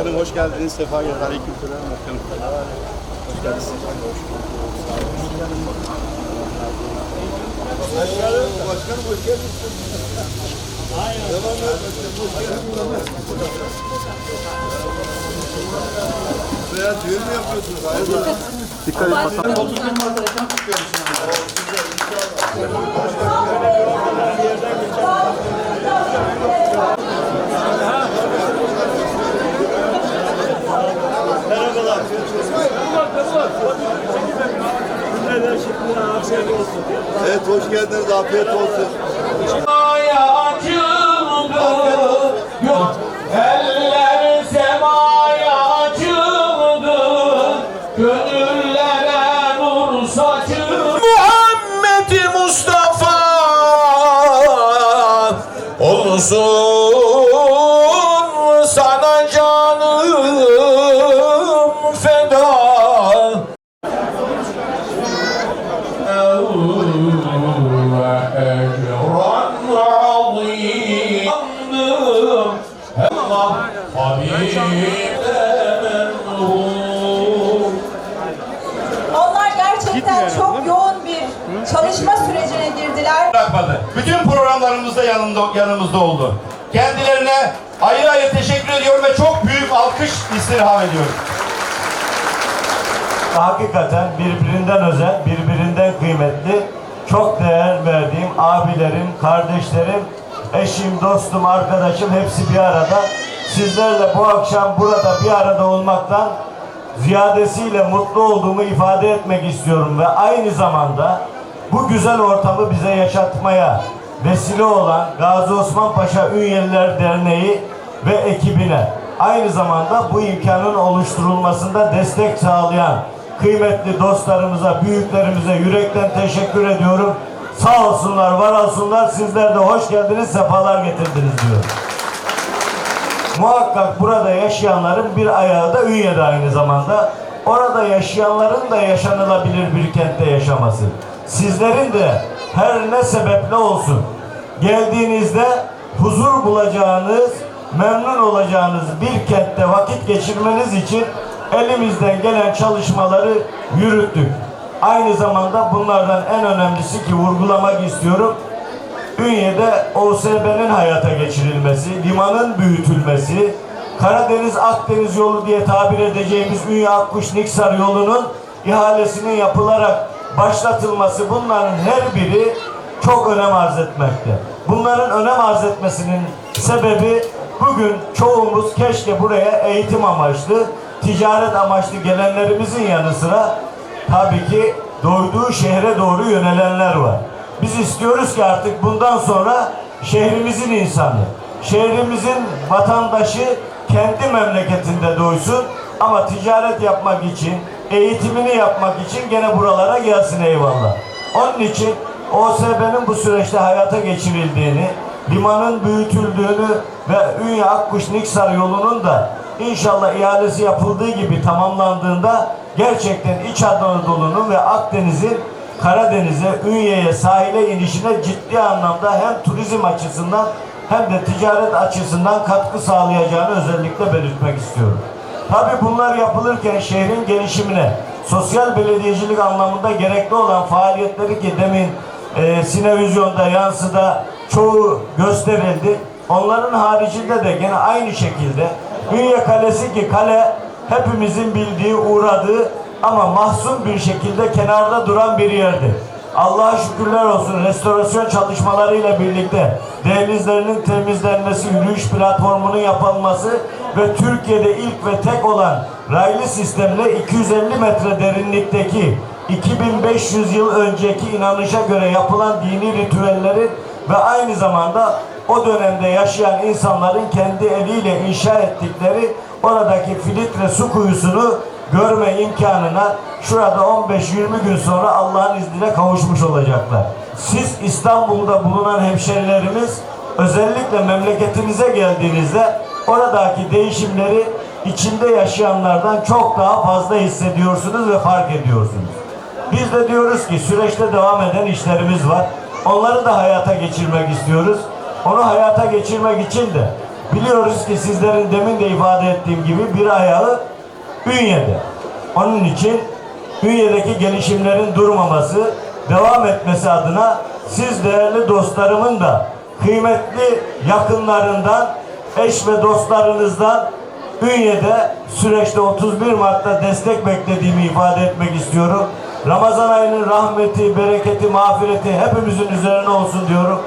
Başkanım hoş geldiniz. Sefa geldiniz. Aleyküm selam başkanım. Hoş geldiniz. Başkanım hoş geldiniz. Devam et. Başkanım. Veya düğün mü yapıyorsunuz? Hayırdır? Dikkat et bakalım. Evet hoş geldiniz. Afiyet olsun. Eller semaya açıldı Gönüllere nur saçıldı çok yoğun bir çalışma sürecine girdiler. bırakmadı. Bütün programlarımızda yanımda, yanımızda oldu. Kendilerine ayrı ayrı teşekkür ediyorum ve çok büyük alkış istirham ediyorum. hakikaten birbirinden özel, birbirinden kıymetli, çok değer verdiğim abilerim, kardeşlerim, eşim, dostum, arkadaşım hepsi bir arada. Sizlerle bu akşam burada bir arada olmaktan ziyadesiyle mutlu olduğumu ifade etmek istiyorum ve aynı zamanda bu güzel ortamı bize yaşatmaya vesile olan Gazi Osman Paşa Ünyeliler Derneği ve ekibine aynı zamanda bu imkanın oluşturulmasında destek sağlayan kıymetli dostlarımıza, büyüklerimize yürekten teşekkür ediyorum. Sağ olsunlar, var olsunlar. Sizler de hoş geldiniz, sefalar getirdiniz diyorum. Muhakkak burada yaşayanların bir ayağı da Ünye'de aynı zamanda. Orada yaşayanların da yaşanılabilir bir kentte yaşaması. Sizlerin de her ne sebeple olsun geldiğinizde huzur bulacağınız, memnun olacağınız bir kentte vakit geçirmeniz için elimizden gelen çalışmaları yürüttük. Aynı zamanda bunlardan en önemlisi ki vurgulamak istiyorum. Ünye'de OSB'nin hayata geçirilmesi, limanın büyütülmesi, Karadeniz Akdeniz yolu diye tabir edeceğimiz Ünye Akkuş Niksar yolunun ihalesinin yapılarak başlatılması bunların her biri çok önem arz etmekte. Bunların önem arz etmesinin sebebi bugün çoğumuz keşke buraya eğitim amaçlı, ticaret amaçlı gelenlerimizin yanı sıra tabii ki doyduğu şehre doğru yönelenler var. Biz istiyoruz ki artık bundan sonra şehrimizin insanı, şehrimizin vatandaşı kendi memleketinde doysun ama ticaret yapmak için, eğitimini yapmak için gene buralara gelsin eyvallah. Onun için OSB'nin bu süreçte hayata geçirildiğini, limanın büyütüldüğünü ve Ünye Akkuş Niksar yolunun da inşallah ihalesi yapıldığı gibi tamamlandığında gerçekten İç Anadolu'nun ve Akdeniz'in Karadeniz'e, Ünye'ye, sahile inişine ciddi anlamda hem turizm açısından hem de ticaret açısından katkı sağlayacağını özellikle belirtmek istiyorum. Tabi bunlar yapılırken şehrin gelişimine, sosyal belediyecilik anlamında gerekli olan faaliyetleri ki demin e, Sinevizyon'da, Yansı'da çoğu gösterildi. Onların haricinde de gene aynı şekilde Ünye Kalesi ki kale hepimizin bildiği, uğradığı ama mahzun bir şekilde kenarda duran bir yerdi. Allah'a şükürler olsun restorasyon çalışmalarıyla birlikte denizlerinin temizlenmesi, yürüyüş platformunun yapılması ve Türkiye'de ilk ve tek olan raylı sistemle 250 metre derinlikteki 2500 yıl önceki inanışa göre yapılan dini ritüellerin ve aynı zamanda o dönemde yaşayan insanların kendi eliyle inşa ettikleri oradaki filtre su kuyusunu görme imkanına şurada 15-20 gün sonra Allah'ın izniyle kavuşmuş olacaklar. Siz İstanbul'da bulunan hemşerilerimiz özellikle memleketinize geldiğinizde oradaki değişimleri içinde yaşayanlardan çok daha fazla hissediyorsunuz ve fark ediyorsunuz. Biz de diyoruz ki süreçte devam eden işlerimiz var. Onları da hayata geçirmek istiyoruz. Onu hayata geçirmek için de Biliyoruz ki sizlerin demin de ifade ettiğim gibi bir ayağı Ünye'de. Onun için Ünye'deki gelişimlerin durmaması, devam etmesi adına siz değerli dostlarımın da kıymetli yakınlarından, eş ve dostlarınızdan Ünye'de süreçte 31 Mart'ta destek beklediğimi ifade etmek istiyorum. Ramazan ayının rahmeti, bereketi, mağfireti hepimizin üzerine olsun diyorum.